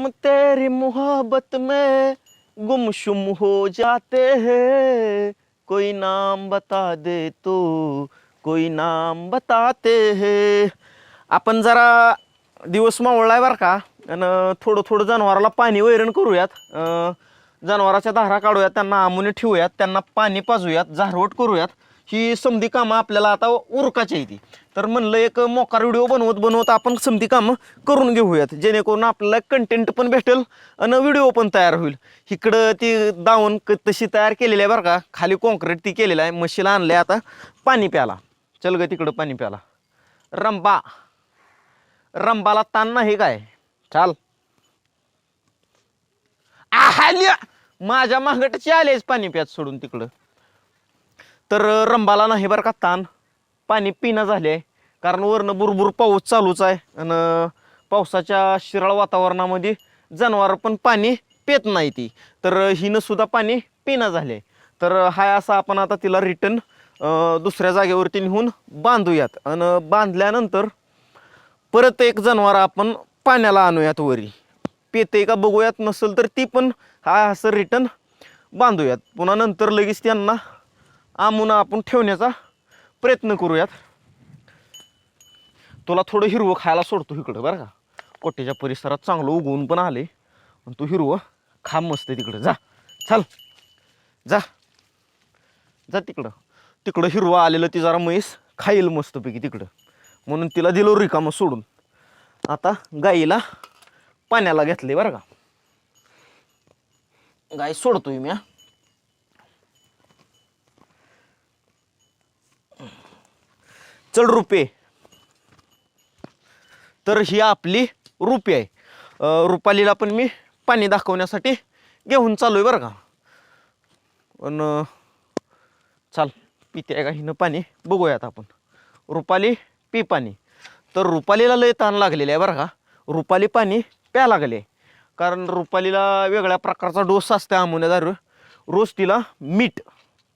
तेरी मोहब्बत में गुमशुम हो जाते हैं। कोई नाम बता दे तो कोई नाम बताते हैं। आपण जरा दिवस मावळलाय बरं का? आणि थोडं थोडं जनावराला पाणी वैरण करूयात. अं, जनावराच्या धारा काढूयात त्यांना आमुने ठेवूयात त्यांना पाणी पाजूयात झारवट करूयात. ही समधी कामं आपल्याला आता उरकाची आहे ती. तर म्हणलं एक मोकार व्हिडिओ बनवत बनवत आपण समधी कामं करून घेऊयात. जेणेकरून आपल्याला कंटेंट पण भेटेल आणि व्हिडिओ पण तयार होईल. इकडं ती दावण क तशी तयार केलेली आहे बरं का. खाली कॉन्क्रीट ती केलेलं आहे. मशीला आणलं आता पाणी प्याला चल ग तिकडं पाणी प्याला रंबा. रंबाला ताण नाही काय? चाल. आहाल्या! माझ्या मागटची आलेच पाणी प्यात सोडून तिकडं. तर रंबाला नाही बरं का ताण. पाणी पिणं झाले. आहे कारण वरनं बुरबुर पाऊस चालूच आहे. आणि पावसाच्या शिराळ वातावरणामध्ये जनावर पण पाणी पित नाही ती. तर हिनं सुद्धा पाणी पिणं झाले. तर हाय असा आपण आता तिला रिटर्न दुसऱ्या जागेवरती नेऊन बांधूयात. आणि बांधल्यानंतर परत एक जनावर आपण पाण्याला आणूयात वरी. पेते का बघूयात नसेल तर ती पण हा असं रिटर्न बांधूयात. पुन्हा नंतर लगेच त्यांना आमुना आपण ठेवण्याचा प्रयत्न करूयात. तुला थोडं हिरवं खायला सोडतो इकडं बरं का? कोट्याच्या परिसरात चांगलं उगवून पण आले. आणि तू हिरवं खा मस्त तिकडं. जा. चल. जा. जा तिकडं. तिकडं हिरवं आलेलं ती जरा म्हैस खाईल मस्तपैकी तिकडं. म्हणून तिला दिलो रिकामं सोडून. आता गाईला पाण्याला घेतले बरं का? गाय सोडतोय मी चल रुपये तर ही आपली रुपी आहे. रुपालीला पण मी पाणी दाखवण्यासाठी घेऊन चालू आहे बरं का. पण चाल पिते आहे का हिनं पाणी बघूयात आपण. रुपाली पी पाणी. तर रुपालीला लय ताण लागलेला आहे बरं का. रुपाली पाणी प्या लागले. कारण रुपालीला वेगळ्या प्रकारचा डोस असते आमोन्यादार. रोज तिला मीठ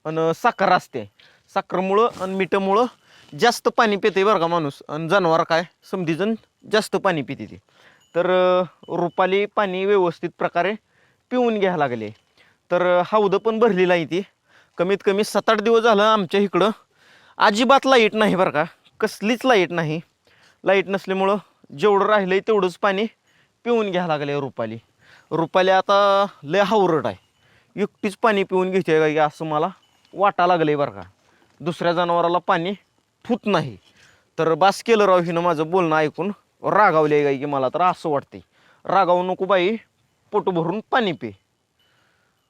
आणि साखर असते. साखरमुळं आणि मिठामुळं जास्त पाणी पिते बरं का माणूस? आणि जनावर काय? समधीजण जास्त पाणी पिते ती. तर रुपाली पाणी व्यवस्थित प्रकारे पिऊन घ्यायला लागले. तर हौदं पण भरलेलं आहे ती. कमीत कमी सात आठ दिवस झालं आमच्या इकडं. अजिबात लाइट नाही बरं का. कसलीच लाइट नाही. लाइट नसल्यामुळं जेवढं राहिलं आहे तेवढंच पाणी पिऊन घ्यायला लागले रुपाली. रुपाली आता लय हावरट आहे. एकटीच पाणी पिऊन घेते का की असं मला वाटा लागलं आहे बरं का. दुसऱ्या जनावराला पाणी होत नाही. तर बास केलं राव हिनं माझं बोलणं ऐकून. रागावले काय की मला तर असं वाटते रागावू नको बाई पोट भरून पाणी पे.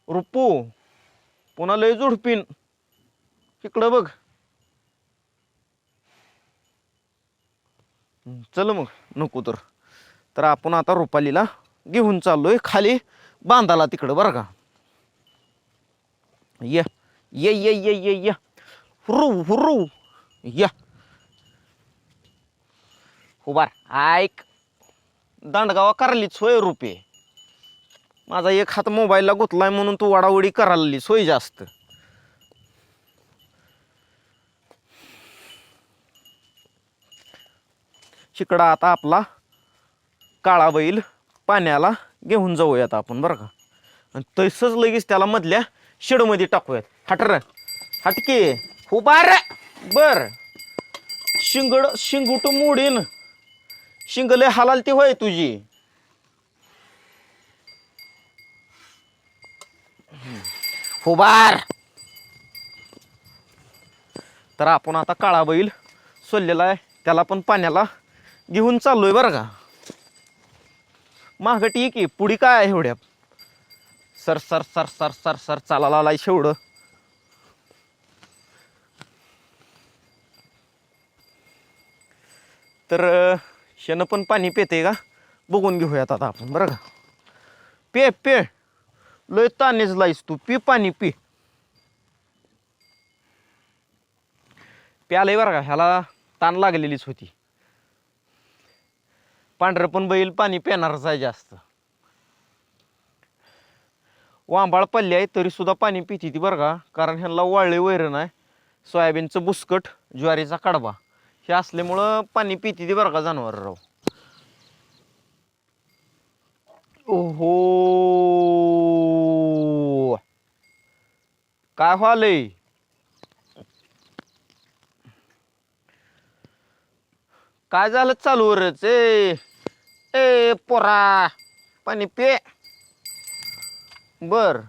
रुपो पुन्हा लय झुडपीन इकडं बघ. चल मग नको तर. तर आपण आता रुपालीला घेऊन चाललोय खाली बांधाला तिकडं बरं का. ये ये ये ये ये ये. हुरू हुरू. या उभार. ऐक. दांडगावा करालीच होय रुपये माझा एक हात मोबाईलला गुतलाय म्हणून तू वाडावडी करायलीस होय जास्त. शिकडा आता आपला काळा बैल पाण्याला घेऊन जाऊयात आपण बरं का. आणि तसंच लगेच त्याला मधल्या शेडमध्ये टाकूयात. हटर. हटके. उभार. बर. शिंगड शिंगुट मोडीन. शिंगले हालालती होय तुझी. हुबार तर आपण आता काळा बैल सोडलेला आहे. त्याला पण पाण्याला घेऊन चाललोय बरं का. मागं ठीक आहे. पुढी काय आहे एवढ्या? Sir sir sir sir sir sir चालायला आलाय तर शेणं पण पाणी पेते का? बघून घेऊयात आता आपण बरं का? पे पे. लय तानेच लाईस तू. पी पाणी पी. प्यालंय बरं का ह्याला ताण लागलेलीच होती. पांढरं पण बैल पाणी पिणारच आहे जास्त. वांबाळ पल्ली आहे तरी सुद्धा पाणी पिती ती बरं का? कारण ह्यांना वाळले वैरण आहे. सोयाबीनचं बुसकट ज्वारीचा कडबा. हे असल्यामुळं पाणी पिती ते बरं का जनावर राव ओहो! काय व्हालंय काय झालं चालूवरच ए ए पोरा पाणी पे. बर.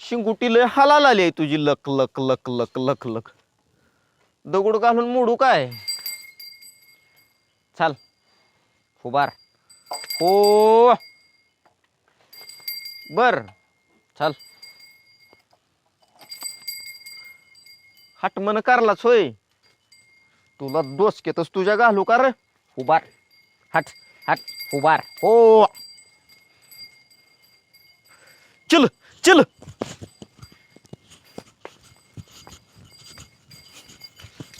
शिंगुटी लय हालाल आली आहे तुझी लक लक लक लक लक लक. दगड घालून मोडू काय? चाल. फुबार हो. बर. चाल. हट मन कारलाच होय. तुला डोसकेतच तुझ्या घालू का रे? उभार. हट हट उभार. हो. चल चल.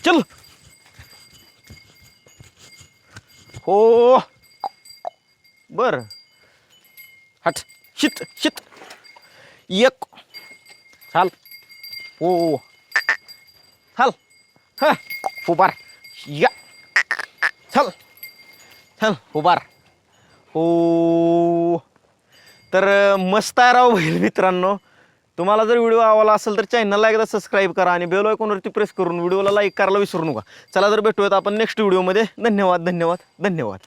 चल. हो. बर. हट. शित शित एक. चाल. हो. चाल. हा. उभार. या. चल. चल. उभार. हो. तर मस्त आहे राव बैल मित्रांनो तुम्हाला जर व्हिडिओ आवडला असेल तर चॅनलला एकदा सबस्क्राईब करा आणि बेल आयकॉनवरती प्रेस करून व्हिडिओला लाईक करायला विसरू नका. चला जर भेटूयात आपण नेक्स्ट व्हिडिओमध्ये धन्यवाद धन्यवाद धन्यवाद.